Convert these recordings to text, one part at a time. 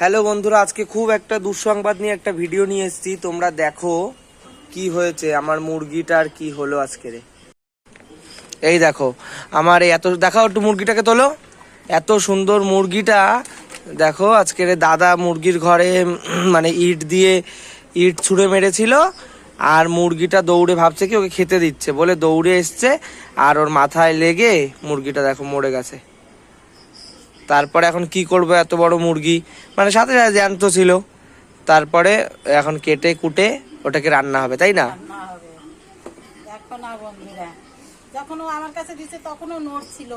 Hello বন্ধুরা, আজকে খুব একটা দুঃসংবাদ নিয়ে একটা ভিডিও নিয়ে এসেছি। তোমরা দেখো কি হয়েছে, আমার মুরগিটার কি হলো আজকেরে এই দেখো, আমার এত, দেখাও একটু মুরগিটাকে তোলো। এত সুন্দর মুরগিটা, দেখো আজকের দাদা মুরগির ঘরে মানে ইট দিয়ে ইট ছুঁড়ে মেরেছিল, আর মুরগিটা দৌড়ে ভাবছে কি ওকে খেতে দিচ্ছে। বলে দৌড়ে এসছে, আর ওর মাথায় লেগে মুরগিটা দেখো মরে গেছে। তারপরে এখন কি করব এত বড় মুরগি? মানে সাথে সাথে জ্যান্ত ছিল। তারপরে এখন কেটে কুটে ওটাকে রান্না হবে তাই না? দেখো না বন্ধুরা যখন ও আমার কাছে দিছে নোট ছিল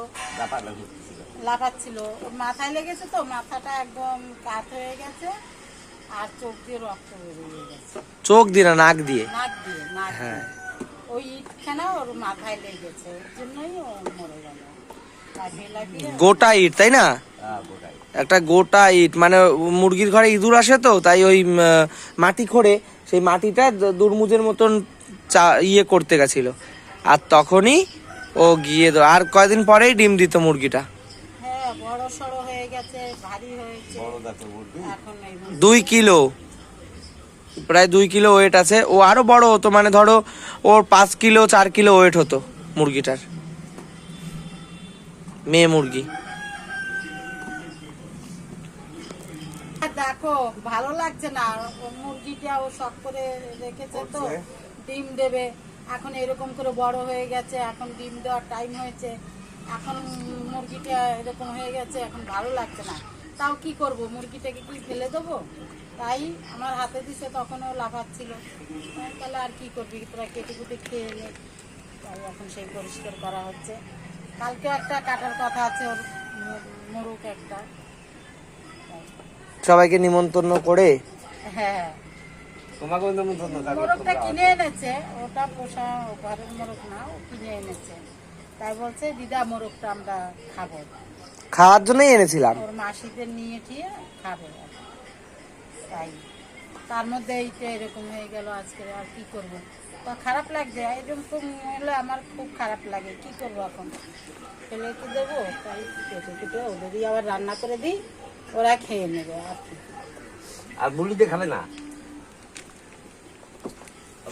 লাফাচ্ছিল। ওর মাথায় লেগেছে তো মাথাটা একদম কাত হয়ে গেছে আর চোখ দিয়ে রক্ত বেরিয়ে গেছে। চোখ দিয়ে না নাক দিয়ে? নাক দিয়ে নাক হ্যাঁ। ওই ইটখানা ওর মাথায় লেগেছে ওর জন্যই ও মরে গেল গোটা ইট তাই না? একটা গোটা ইট মানে মুরগির ঘরে ইঁদুর আসে তো তাই ওই মাটি খোঁড়ে। সেই মাটিটা দুর্মুজের মতন চা- ইয়ে করতে গেছিল। আর তখনই ও গিয়ে আর কয়দিন পরেই ডিম দিত মুরগিটা। হ্যাঁ বড় সড়ো হয়ে গেছে ভারী হয়েছে। এখন এই দুই কিলো। প্রায় দুই কিলো ওয়েট আছে। ও আরও বড় হতো মানে ধরো ওর পাঁচ কিলো চার কিলো ওয়েট হতো মুরগিটার। মেয়ে মুরগি। দেখো ভালো লাগছে না। মুরগিটা ও শখ করে রেখেছে তো ডিম দেবে। এখন এরকম করে বড় হয়ে গেছে এখন ডিম দেওয়ার টাইম হয়েছে। এখন মুরগিটা এরকম হয়ে গেছে এখন ভালো লাগছে না। তাও কি করব? মুরগিটাকে কি ফেলে দেবো? তাই আমার হাতে দিছে তখনও লাফাচ্ছিল। তাহলে আর কি করবি? তোরা কেটে কুটে খেয়ে নে। তাই এখন সেই পরিষ্কার করা হচ্ছে। কালকে একটা কাটার কথা আছে ওর মু- মুরুক একটা। সবাইকে নিমন্ত্রণ করে? হ্যাঁ। তোমাকে নিমন্ত্রণ মোরগটা কিনে এনেছে ওটা পোষা ঘরের মোরগ না ও কিনে এনেছে। তাই বলছে দিদা মোরগটা আমরা খাব। খাওয়ার জন্যই এনেছিলাম। ওর মাসিদের নিয়ে ঠিয়ে খাবে। তাই। তার মধ্যে এইটা এরকম হয়ে গেল আজকে আর কি করব। তো খারাপ লাগছে এরকম হলে আমার খুব খারাপ লাগে কি করব এখন? ফেলে তো দেবো তাই কেটে কেটে ওদেরই আবার রান্না করে দিই ওরা খেয়ে নেবে আর কি। আর বুলিতে খাবে না?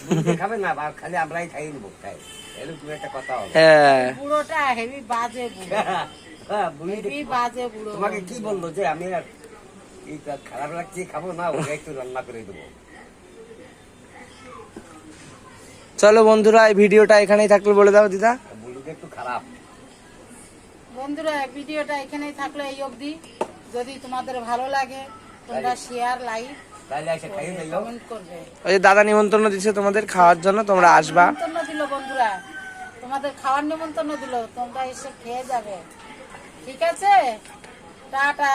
বুলিতে খাবে না খালি আমরাই খাই নেব খাই এরকম একটা কথা হবে। হ্যাঁ। বুড়োটা হেভি বাজে বুড়ো। হ্যাঁ, হেভি বাজে বুড়ো। তোমাকে কি বলল যে আমি খারাপ লাগছে খাব? না ওকে একটু রান্না করে দেবো। চলো বন্ধুরা এই ভিডিওটা এখানেই থাকলে বলে দাও দিদা। একটু খারাপ। বন্ধুরা ভিডিওটা এখানেই থাকল এই অবধি। যদি তোমাদের ভালো লাগে তোমরা শেয়ার লাইক ওই যে দাদা নিমন্ত্রণ দিচ্ছে তোমাদের খাওয়ার জন্য তোমরা আসবা। নিমন্ত্রণ দিল বন্ধুরা। তোমাদের খাওয়ার নিমন্ত্রণ দিল তোমরা এসে খেয়ে যাবে। ঠিক আছে? টাটা।